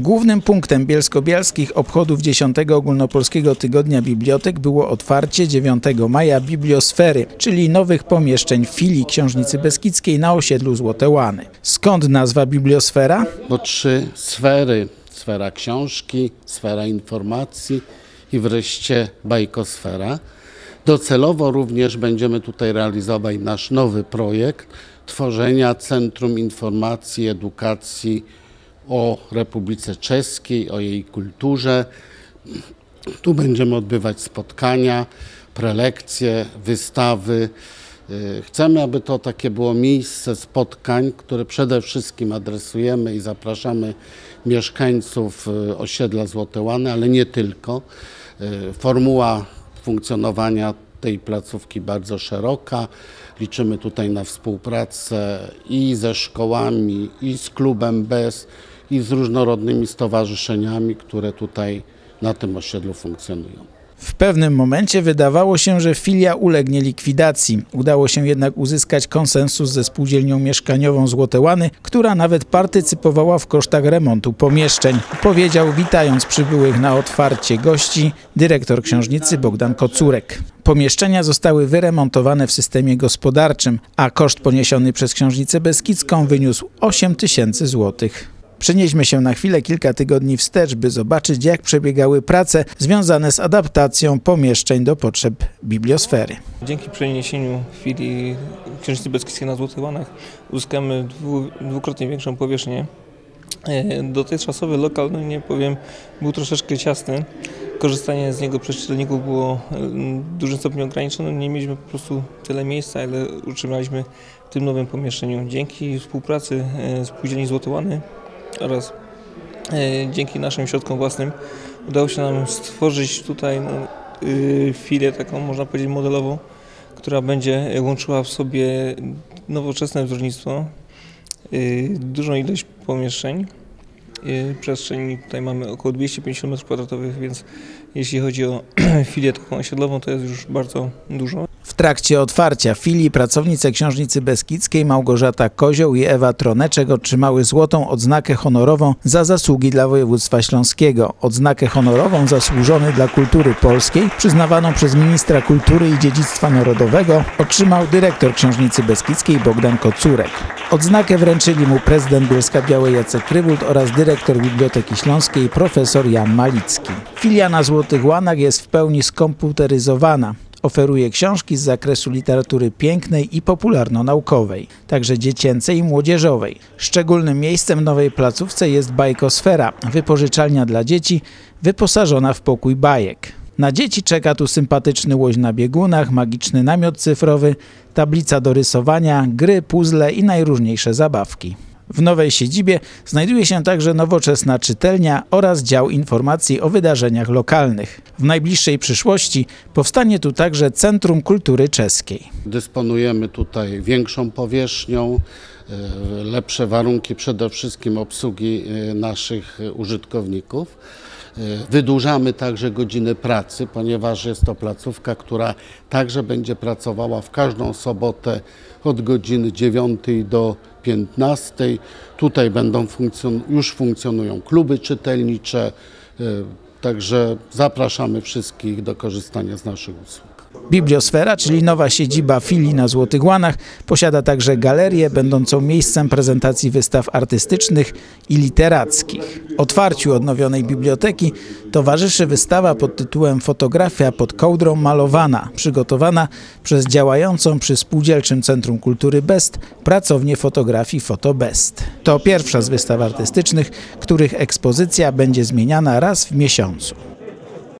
Głównym punktem bielsko-bialskich obchodów 10 Ogólnopolskiego Tygodnia Bibliotek było otwarcie 9 maja Bibliosfery, czyli nowych pomieszczeń filii Książnicy Beskidzkiej na osiedlu Złote Łany. Skąd nazwa Bibliosfera? bo trzy sfery: sfera książki, sfera informacji i wreszcie bajkosfera. Docelowo również będziemy tutaj realizować nasz nowy projekt tworzenia Centrum Informacji Edukacji o Republice Czeskiej, o jej kulturze. Tu będziemy odbywać spotkania, prelekcje, wystawy. Y, Chcemy, aby to takie było miejsce spotkań, które przede wszystkim adresujemy i zapraszamy mieszkańców y, osiedla Złote Łany, ale nie tylko. Y, Formuła funkcjonowania tej placówki bardzo szeroka. Liczymy tutaj na współpracę i ze szkołami, i z klubem BES, i z różnorodnymi stowarzyszeniami, które tutaj na tym osiedlu funkcjonują. W pewnym momencie wydawało się, że filia ulegnie likwidacji. Udało się jednak uzyskać konsensus ze spółdzielnią mieszkaniową Złote Łany, która nawet partycypowała w kosztach remontu pomieszczeń. Powiedział, witając przybyłych na otwarcie gości, dyrektor książnicy Bogdan Kocurek. Pomieszczenia zostały wyremontowane w systemie gospodarczym, a koszt poniesiony przez książnicę Beskidzką wyniósł 8 tysięcy złotych. Przenieśmy się na chwilę kilka tygodni wstecz, by zobaczyć, jak przebiegały prace związane z adaptacją pomieszczeń do potrzeb bibliosfery. Dzięki przeniesieniu filii Księżnicy Beskidzkiej na Złotych Łanach uzyskamy dwu, dwukrotnie większą powierzchnię. E, Dotychczasowy lokal, no nie powiem, był troszeczkę ciasny. Korzystanie z niego przez czytelników było e, w dużym stopniu ograniczone. Nie mieliśmy po prostu tyle miejsca, ile utrzymaliśmy w tym nowym pomieszczeniu. Dzięki współpracy e, Spółdzielni Złote Łany oraz e, dzięki naszym środkom własnym udało się nam stworzyć tutaj no, y, filię taką, można powiedzieć, modelową, która będzie łączyła w sobie nowoczesne wzornictwo, y, dużą ilość pomieszczeń. y, Przestrzeni tutaj mamy około 250 m2, więc jeśli chodzi o filię taką osiedlową, to jest już bardzo dużo. Trakcie otwarcia filii pracownice książnicy Beskidzkiej Małgorzata Kozioł i Ewa Troneczek otrzymały złotą odznakę honorową za zasługi dla województwa śląskiego. Odznakę honorową zasłużony dla kultury polskiej, przyznawaną przez ministra kultury i dziedzictwa narodowego, otrzymał dyrektor książnicy Beskidzkiej Bogdan Kocurek. Odznakę wręczyli mu prezydent Bielska Białej Jacek Krywult oraz dyrektor Biblioteki Śląskiej profesor Jan Malicki. Filia na Złotych Łanach jest w pełni skomputeryzowana. Oferuje książki z zakresu literatury pięknej i popularno-naukowej, także dziecięcej i młodzieżowej. Szczególnym miejscem nowej placówce jest bajkosfera, wypożyczalnia dla dzieci wyposażona w pokój bajek. Na dzieci czeka tu sympatyczny łoź na biegunach, magiczny namiot cyfrowy, tablica do rysowania, gry, puzzle i najróżniejsze zabawki. W nowej siedzibie znajduje się także nowoczesna czytelnia oraz dział informacji o wydarzeniach lokalnych. W najbliższej przyszłości powstanie tu także Centrum Kultury Czeskiej. Dysponujemy tutaj większą powierzchnią, e, lepsze warunki przede wszystkim obsługi e, naszych użytkowników. E, Wydłużamy także godziny pracy, ponieważ jest to placówka, która także będzie pracowała w każdą sobotę od godziny 9 do 15. Tutaj będą funkcjon- już funkcjonują kluby czytelnicze, e, także zapraszamy wszystkich do korzystania z naszych usług. Bibliosfera, czyli nowa siedziba filii na Złotych Łanach, posiada także galerię będącą miejscem prezentacji wystaw artystycznych i literackich. Otwarciu odnowionej biblioteki towarzyszy wystawa pod tytułem Fotografia pod kołdrą malowana, przygotowana przez działającą przy Spółdzielczym Centrum Kultury BEST pracownię fotografii FotoBest. To pierwsza z wystaw artystycznych, których ekspozycja będzie zmieniana raz w miesiącu.